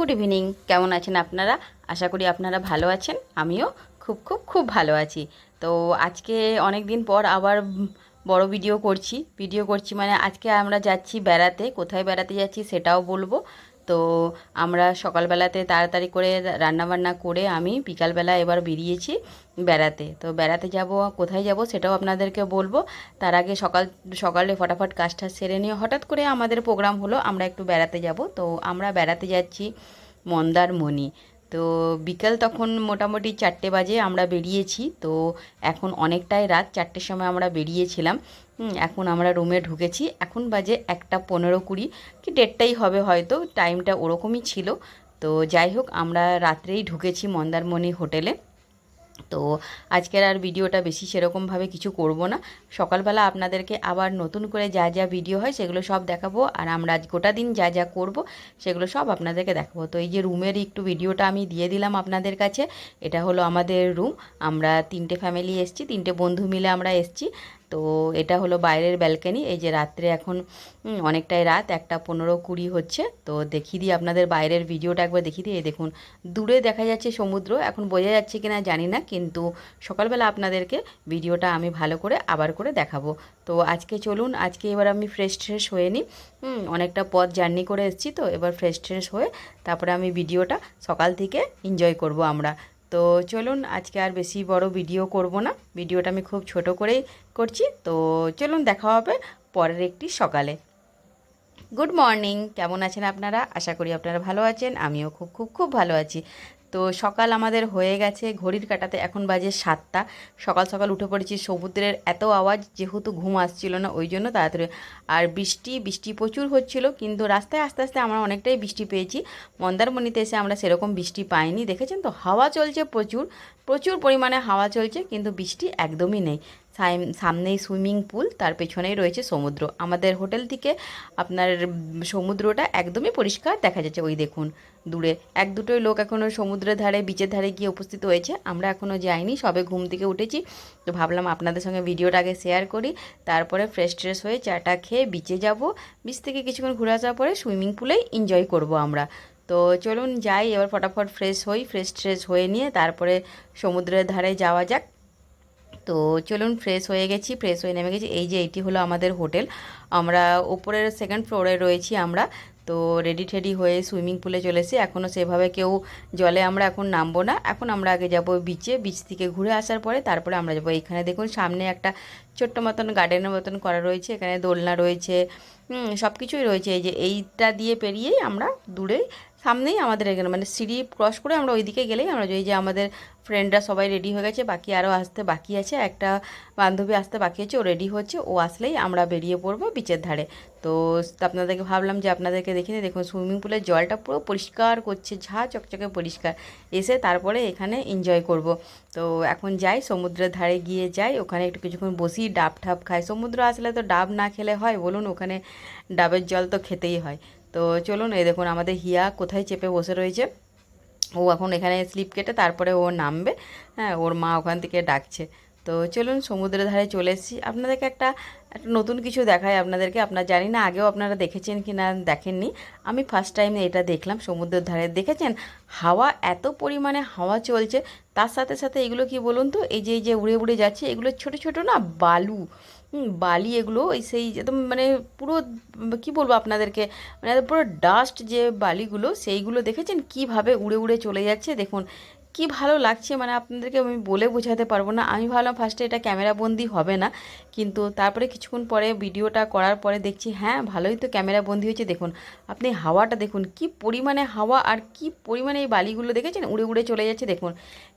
Good evening কেমন আছেন আপনারা? আশা করি আপনারা ভালো আছেন। আমিও খুব খুব খুব ভালো আছি। তো আজকে অনেক দিন পর আবার বড় ভিডিও করছি। ভিডিও করছি মানে আজকে আমরা যাচ্ছি বেড়াতে। কোথায় বেড়াতে যাচ্ছি সেটাও বলব। তো আমরা সকালবেলাতে তাড়াতাড়ি করে রান্নাবান্না করে আমি বিকালবেলা এবার বেরিয়েছি বেড়াতে। তো বেড়াতে যাব, কোথায় যাব সেটাও আপনাদেরকে বলব। তার আগে সকাল, সকালে ফটাফট কাজটা সেরে নিয়ে হঠাৎ করে আমাদের প্রোগ্রাম হলো, আমরা একটু বেড়াতে যাব। তো আমরা বেড়াতে যাচ্ছি মন্দারমণি। তো বিকাল তখন মোটামুটি চারটে বাজে আমরা বেরিয়েছি। তো এখন অনেকটাই রাত, চারটের সময় আমরা বেরিয়েছিলাম। এখন আমরা রুমে ঢুকেছি। এখন বাজে একটা পনেরো কুড়ি, কি দেড়টাই হবে হয়তো টাইমটা ওরকমই ছিল। তো যাই হোক, আমরা রাত্রেই ঢুকেছি মন্দারমণি হোটেলে। তো আজকের আর ভিডিওটা বেশি সেরকমভাবে কিছু করব না। সকালবেলা আপনাদেরকে আবার নতুন করে যা যা ভিডিও হয় সেগুলো সব দেখাবো আর আমরা আজ গোটা দিন যা যা করব সেগুলো সব আপনাদেরকে দেখাবো। তো এই যে রুমের একটু ভিডিওটা আমি দিয়ে দিলাম আপনাদের কাছে, এটা হলো আমাদের রুম। আমরা তিনটে ফ্যামিলি এসছি, তিনটে বন্ধু মিলে আমরা এসছি। তো এটা হলো বাইরের ব্যালকনি, এই যে রাত্রে এখন অনেকটাই রাত, একটা পনেরো কুড়ি হচ্ছে, তো দেখিয়ে দিই আপনাদের বাইরের ভিডিওটা একবার দেখিয়ে দিই। এই দেখুন, দূরে দেখা যাচ্ছে সমুদ্র, এখন বোঝা যাচ্ছে কিনা জানি না, কিন্তু সকালবেলা আপনাদেরকে ভিডিওটা আমি ভালো করে আবার করে দেখাবো। তো আজকে চলুন, আজকে এবার আমি ফ্রেশ ট্রেশ হয়ে নিই অনেকটা পথ জার্নি করে এসেছি তো, এবার ফ্রেশ ট্রেশ হয়ে তারপরে আমি ভিডিওটা সকাল থেকে এনজয় করব আমরা। তো চলুন আজকে আর বেশি বড় ভিডিও করব না। ভিডিওটা আমি খুব ছোট করেই করছি। তো চলুন দেখা হবে পরের একটি সকালে। গুড মর্নিং কেমন আছেন আপনারা? আশা করি আপনারা ভালো আছেন। আমিও খুব খুব খুব ভালো আছি। তো সকাল আমাদের হয়ে গেছে, ঘড়ির কাটাতে এখন বাজে সাতটা। সকাল সকাল উঠে পড়েছি সমুদ্রের এত আওয়াজ, যেহেতু ঘুম আসছিল না, ওই জন্য তাড়াতাড়ি। আর বৃষ্টি বৃষ্টি প্রচুর হচ্ছিল, কিন্তু রাস্তায় আস্তে আস্তে আমরা অনেকটাই বৃষ্টি পেয়েছি। মন্দারমণিতে এসে আমরা সেরকম বৃষ্টি পাইনি, দেখেছেন তো? হাওয়া চলছে প্রচুর প্রচুর পরিমাণে হাওয়া চলছে, কিন্তু বৃষ্টি একদমই নেই। সামনেই সুইমিং পুল, তার পেছনেই রয়েছে সমুদ্র। আমাদের হোটেল থেকে আপনার সমুদ্রটা একদমই পরিষ্কার দেখা যাচ্ছে। ওই দেখুন, দূরে এক দুটোই লোক এখনও সমুদ্রের ধারে বিচের ধারে গিয়ে উপস্থিত হয়েছে। আমরা এখনও যাইনি, সবে ঘুম থেকে উঠেছি। তো ভাবলাম আপনাদের সঙ্গে ভিডিওটা আগে শেয়ার করি। তারপরে ফ্রেশ ট্রেশ হয়ে চাটা খেয়ে বিচে যাব। বিচ থেকে কিছুক্ষণ ঘুরে আসার পরে সুইমিং পুলেই এনজয় করব আমরা। তো চলুন যাই, এবার ফটাফট ফ্রেশ হই ফ্রেশ ট্রেশ হয়ে নিয়ে তারপরে সমুদ্রের ধারে যাওয়া যাক। তো চলুন ফ্রেশ হয়ে গেছি ফ্রেশ হয়ে নেমে গেছি। এই যে এইটি হলো আমাদের হোটেল। আমরা ওপরের সেকেন্ড ফ্লোরে রয়েছি আমরা। তো রেডি টেডি হয়ে সুইমিং পুলে চলে এখনও সেভাবে কেউ জলে আমরা এখন নামবো না। এখন আমরা আগে যাব বিচে বিচ থেকে ঘুরে আসার পরে তারপরে আমরা যাব এখানে। দেখুন সামনে একটা ছোট্ট মতন গার্ডেনের মতন করা রয়েছে। এখানে দোলনা রয়েছে। সব কিছুই রয়েছে। এই যে এইটা দিয়ে পেরিয়েই আমরা দূরে সামনেই আমাদের এখানে মানে সিঁড়ি ক্রস করে আমরা ওইদিকে গেলেই আমরা এই যে আমাদের ফ্রেন্ডরা সবাই রেডি হয়ে গেছে, বাকি আরও আসতে বাকি আছে, একটা বান্ধবী আসতে বাকি আছে, ও রেডি হচ্ছে, ও আসলেই আমরা বেরিয়ে পড়ব বিচের ধারে। তো আপনাদেরকে ভাবলাম যে, আপনাদেরকে দেখে নিই, দেখুন সুইমিং পুলের জলটা পুরো পরিষ্কার করছে, ঝা চকচকে পরিষ্কার। এসে তারপরে এখানে এনজয় করব। তো এখন যাই, সমুদ্রের ধারে গিয়ে যাই, ওখানে একটু কিছুক্ষণ বসি, ডাব ঠাব খাই। সমুদ্র আসলে তো ডাব না খেলে হয়, বলুন ওখানে ডাবের জল তো খেতেই হয়। তো চলুন, এই দেখুন আমাদের হিয়া কোথায় চেপে বসে রয়েছে। ও এখন এখানে স্লিপ কেটে তারপরে ও নামবে। হ্যাঁ ওর মা ওখান থেকে ডাকছে। তো চলুন সমুদ্রের ধারে চলে এসেছি। আপনাদেরকে একটা একটা নতুন কিছু দেখায় আপনাদেরকে। আপনার জানি না, আগেও আপনারা দেখেছেন কি না দেখেননি। আমি ফার্স্ট টাইম এটা দেখলাম সমুদ্রের ধারে। দেখেছেন? হাওয়া এত পরিমাণে হাওয়া চলছে। তার সাথে সাথে এগুলো কি বলুন তো? এই যে এই যে উড়ে উড়ে যাচ্ছে, এগুলো ছোট ছোট না, বালু। বালি এগুলো, ওই সেই একদম মানে পুরো, কি বলব আপনাদেরকে? মানে পুরো ডাস্ট যে বালিগুলো, সেইগুলো দেখেছেন? কীভাবে উড়ে উড়ে চলে যাচ্ছে? দেখুন কি ভালো লাগছে? মানে আপনাদেরকে আমি বলে বোঝাতে পারব না। আমি ভাবলাম ফার্স্টে এটা ক্যামেরা বন্দি হবে না। কিন্তু তারপরে কিছুক্ষণ পরে ভিডিওটা করার পরে দেখছি হ্যাঁ ভালোই তো ক্যামেরা বন্দি হয়েছে। দেখুন, আপনি হাওয়াটা দেখুন, কি পরিমাণে হাওয়া আর কি পরিমাণে এই বালিগুলো দেখেছেন? উড়ে উড়ে চলে যাচ্ছে, দেখুন।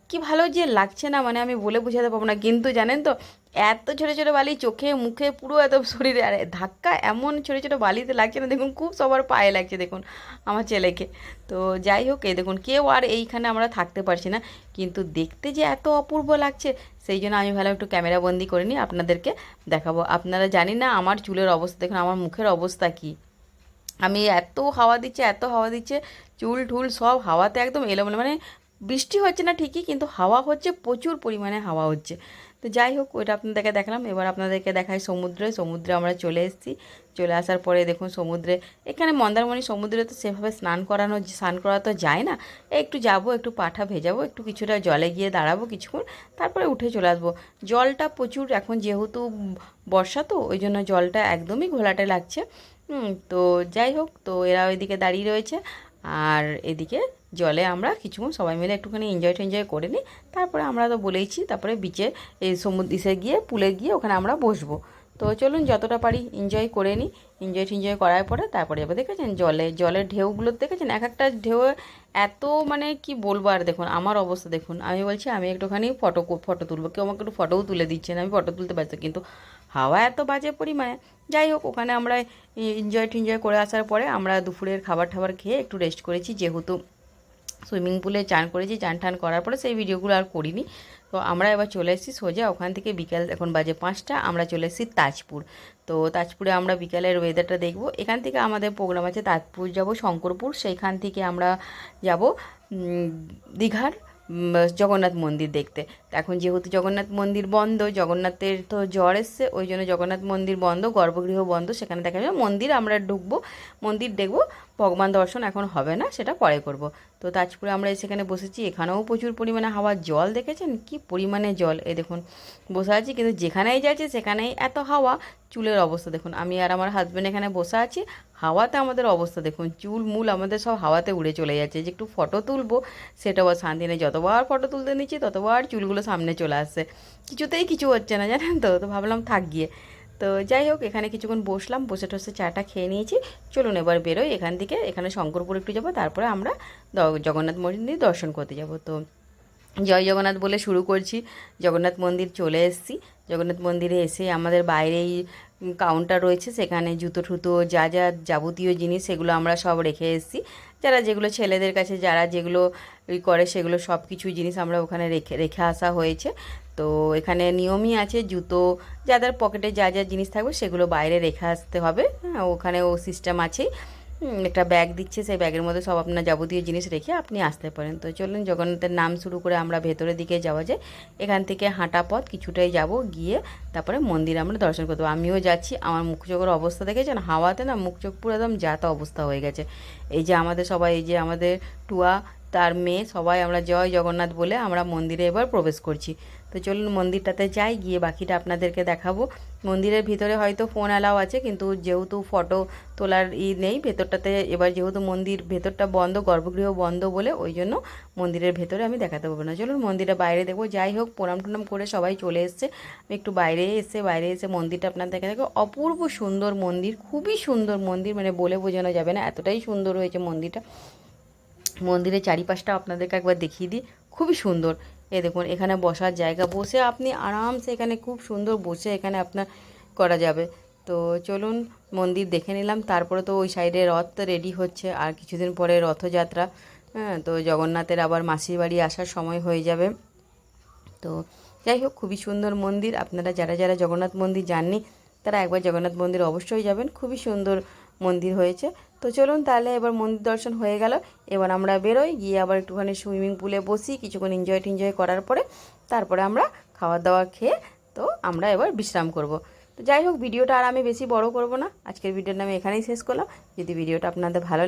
কি ভালো যে লাগছে না মানে আমি বলে বোঝাতে পারব না। কিন্তু জানেন তো এত ছোটো ছোটো বালি চোখে, মুখে, পুরো এত শরীরে, আর ধাক্কা এমন ছোটো ছোটো বালিতে লাগছে না, দেখুন খুব সবার পায়ে লাগছে, দেখুন আমার ছেলেকে। তো যাই হোক, এই দেখুন, কেউ আর এইখানে আমরা থাকতে পারছি না, কিন্তু দেখতে যে এত অপূর্ব লাগছে, সেই জন্য আমি ভালো একটু ক্যামেরা বন্দি করে নিই, আপনাদেরকে দেখাবো। আপনারা জানি না আমার চুলের অবস্থা, দেখুন আমার মুখের অবস্থা কী। আমি এত হাওয়া দিচ্ছে, এত হাওয়া দিচ্ছে, চুল ঠুল সব হাওয়াতে একদম এলোমেলো মানে বৃষ্টি হচ্ছে না ঠিকই, কিন্তু হাওয়া হচ্ছে, প্রচুর পরিমাণে হাওয়া হচ্ছে। তো যাই হোক, ওইটা আপনাদেরকে দেখালাম। এবার আপনাদেরকে দেখাই সমুদ্রে। সমুদ্রে আমরা চলে এসেছি। চলে আসার পরে দেখুন সমুদ্রে, এখানে মন্দারমণি সমুদ্রে তো সেভাবে স্নান করানো, স্নান করা তো যায় না। একটু যাব, একটু পাঠা ভেজাবো, একটু কিছুটা জলে গিয়ে দাঁড়াবো কিছুক্ষণ, তারপরে উঠে চলে আসব। জলটা প্রচুর, এখন যেহেতু বর্ষা তো, ওই জন্য জলটা একদমই ঘোলাটে লাগছে। তো যাই হোক, তো এরা ওইদিকে দাঁড়িয়ে রয়েছে। আর এদিকে জলে আমরা কিছুক্ষণ সবাই মিলে একটুখানি এনজয় টেনজয় করে নিই। তারপরে আমরা তো বলেইছি, তারপরে বিচে এই সমুদ্র গিয়ে, পুলে গিয়ে ওখানে আমরা বসবো। তো চলুন যতটা পারি এনজয় করে নিই। এনজয় টেনজয় করার পরে তারপরে এবার দেখেছেন জলে জলের ঢেউগুলো, দেখেছেন? এক একটা ঢেউ এত মানে কি বলব আর দেখুন, আমার অবস্থা দেখুন। আমি বলছি, আমি একটুখানি ফটো ফটো তুলবো। কেউ আমাকে একটু ফটোও তুলে দিচ্ছেন আমি ফটো তুলতে পারছি কিন্তু হাওয়া এত বাজে পরিমাণে। যাই হোক, ওখানে আমরা এনজয় টিনজয় করে আসার পরে আমরা দুপুরের খাবার টাবার খেয়ে একটু রেস্ট করেছি। যেহেতু সুইমিং পুলে চান করেছি, চান টান করার পরে সেই ভিডিওগুলো আর করিনি। তো আমরা এবার চলে এসেছি সোজা, ওখান থেকে বিকেল এখন বাজে পাঁচটা, আমরা চলে এসেছি তাজপুর। তো তাজপুরে আমরা বিকালের ওয়েদারটা দেখব। এখান থেকে আমাদের প্রোগ্রাম আছে তাজপুর যাব, শঙ্করপুর। সেইখান থেকে আমরা যাব দীঘার। জগন্নাথ মন্দির দেখতে। এখন যেহেতু জগন্নাথ মন্দির বন্ধ, জগন্নাথের তো জ্বর এসছে, ওই জন্য জগন্নাথ মন্দির বন্ধ, গর্ভগৃহ বন্ধ, সেখানে দেখা যাবে মন্দির, আমরা ঢুকবো, মন্দির দেখব, ভগবান দর্শন এখন হবে না, সেটা পরে করব। তো তাজপুরে আমরা সেখানে বসেছি, এখানেও প্রচুর পরিমাণে হাওয়ার জল দেখেছেন? কি পরিমাণে জল? এই দেখুন, বসে আছি, কিন্তু যেখানেই যাচ্ছি, সেখানেই এত হাওয়া, চুলের অবস্থা দেখুন। আমি আর আমার হাজব্যান্ড এখানে বসে আছি হাওয়াতে আমাদের অবস্থা, দেখুন, চুল, মূল আমাদের সব হাওয়াতে উড়ে চলে যাচ্ছে। যে একটু ফটো তুলবো সেটাও আর শান্তি নেই যতবার ফটো তুলতে নিচ্ছি, ততবার চুলগুলো সামনে চলে আসছে। কিছুতেই কিছু হচ্ছে না, জানেন তো? তো ভাবলাম থাক গিয়ে। তো যাই হোক, এখানে কিছুক্ষণ বসলাম, বসে টসে চাটা খেয়ে নিয়েছি। চলুন এবার বেরোই এখান থেকে, এখানে শঙ্করপুর একটু যাব, তারপরে আমরা জগন্নাথ মন্দির দর্শন করতে যাব। তো জয় জগন্নাথ বলে শুরু করছি। জগন্নাথ মন্দির চলে এসেছি। জগন্নাথ মন্দিরে এসে আমাদের বাইরেই কাউন্টার রয়েছে, সেখানে জুতো ঠুতো, যা যা যাবতীয় জিনিস সেগুলো আমরা সব রেখে এসেছি। যারা যেগুলো ছেলেদের কাছে, যারা যেগুলো করে, সেগুলো সব কিছু জিনিস আমরা ওখানে রেখে রেখে আসা হয়েছে। তো এখানে নিয়মই আছে, জুতো, যাদের পকেটে যা যা জিনিস থাকবে, সেগুলো বাইরে রেখে আসতে হবে। ওখানে ও সিস্টেম আছেই। একটা ব্যাগ দিচ্ছে, সেই ব্যাগের মধ্যে সব আপনার যাবতীয় জিনিস রেখে আপনি আসতে পারেন। তো চলুন জগন্নাথের নাম শুরু করে আমরা ভেতরের দিকে যাওয়া যায় এখান থেকে হাঁটা পথ, কিছুটাই যাব, গিয়ে তারপরে মন্দির আমরা দর্শন করতে আমিও যাচ্ছি, আমার মুখ চোখের অবস্থা দেখেছেন? হাওয়াতে না মুখ চোখ পুরো একদম যাতা অবস্থা হয়ে গেছে। এই যে আমাদের সবাই, এই যে আমাদের টুয়া, তার মেয়ে, সবাই আমরা জয় জগন্নাথ বলে আমরা মন্দিরে এবার প্রবেশ করছি। তো চলুন মন্দিরটাতে যাই, গিয়ে বাকিটা আপনাদেরকে দেখাবো। মন্দিরের ভিতরে হয়তো ফোন অ্যালাও আছে, কিন্তু যেহেতু ফটো তোলার ই নেই, ভেতরটাতে এবার যেহেতু মন্দির ভেতরটা বন্ধ, গর্ভগৃহ বন্ধ বলে ওই জন্য মন্দিরের ভেতরে আমি দেখাতে পারব না। চলুন মন্দিরের বাইরে দেখব। যাই হোক, প্রণাম টুনাম করে সবাই চলে এসছে। আমি একটু বাইরে এসে বাইরে এসে মন্দিরটা আপনাদেরকে দেখো অপূর্ব সুন্দর মন্দির, খুবই সুন্দর মন্দির মানে বলে বোঝানো যাবে না, এতটাই সুন্দর হয়েছে মন্দিরটা। মন্দিরের চারিপাশটা আপনাদেরকে একবার দেখিয়ে দিই। খুবই সুন্দর। এই দেখুন, এখানে বসার জায়গা। বসে আপনি আরামসে এখানে খুব সুন্দর বসে এখানে আপনার করা যাবে। তো চলুন, মন্দির দেখে নিলাম। তারপরে তো ওই সাইডে রথ তো রেডি হচ্ছে। আর কিছুদিন পরে রথযাত্রা। হ্যাঁ তো জগন্নাথের আবার মাসির বাড়ি আসার সময় হয়ে যাবে। তো যাই হোক, খুবই সুন্দর মন্দির। আপনারা যারা যারা জগন্নাথ মন্দির যাননি, তারা একবার জগন্নাথ মন্দির অবশ্যই যাবেন। খুবই সুন্দর মন্দির হয়েছে। তো চলুন তাহলে এবার মন্দির দর্শন হয়ে গেল। এবার আমরা বেরোই, গিয়ে আবার একটুখানি সুইমিং পুলে বসি, কিছুক্ষণ এনজয় টিনজয় করার পরে তারপরে আমরা খাওয়া দাওয়া খেয়ে তো আমরা এবার বিশ্রাম করব। তো যাই হোক, ভিডিওটা আর আমি বেশি বড় করব না। আজকের ভিডিওটা আমি এখানেই শেষ করলাম। যদি ভিডিওটা আপনাদের ভালো